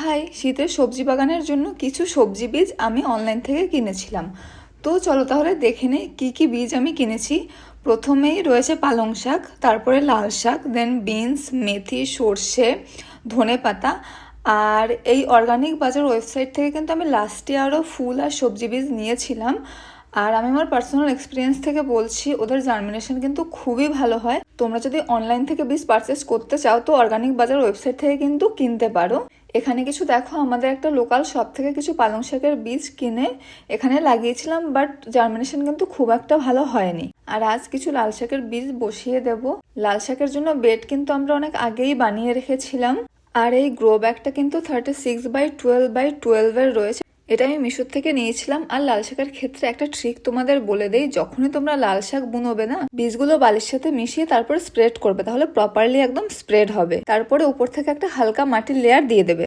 High, শীতের সবজি বাগানের জন্য কিছু সবজি বীজ আমি অনলাইন থেকে কিনেছিলাম। তো চলো তাহলে দেখে নেই কী কী বীজ আমি কিনেছি। প্রথমেই রয়েছে পালং শাক, তারপরে লাল শাক দেন বিনস মেথি, সর্ষে, ধনে পাতা। আর এই অর্গানিক বাজার ওয়েবসাইট থেকে কিন্তু আমি লাস্ট ইয়ারও ফুল আর সবজি বীজ নিয়েছিলাম। আর আমি আমার পার্সোনাল এক্সপিরিয়েন্স থেকে বলছি, ওদের জার্মিনেশন কিন্তু খুবই ভালো হয়। তোমরা যদি অনলাইন থেকে বীজ পারচেস করতে চাও, তো অর্গানিক বাজার ওয়েবসাইট থেকে কিন্তু কিনতে পারো। এখানে কিছু দেখো, আমাদের একটা লোকাল শপ থেকে কিছু পালং শাকের বীজ কিনে এখানে লাগিয়েছিলাম বাট জার্মিনেশন কিন্তু খুব একটা ভালো হয়নি। আর আজ কিছু লাল শাকের বীজ বসিয়ে দেব। লাল শাকের জন্য বেড কিন্তু আমরা অনেক আগেই বানিয়ে রেখেছিলাম। আর এই গ্রো ব্যাগটা কিন্তু thirty six by twelve by টুয়েলভের রয়েছে। এটা আমি মিশোর থেকে নিয়েছিলাম। আর লাল শাকের ক্ষেত্রে একটা ট্রিক তোমাদের বলে দেই, যখনই তোমরা লাল শাক বুনবে না, বীজগুলো বালির সাথে মিশিয়ে তারপরে স্প্রেড করবে, তাহলে প্রপারলি একদম স্প্রেড হবে। তারপরে উপর থেকে একটা হালকা মাটির লেয়ার দিয়ে দেবে।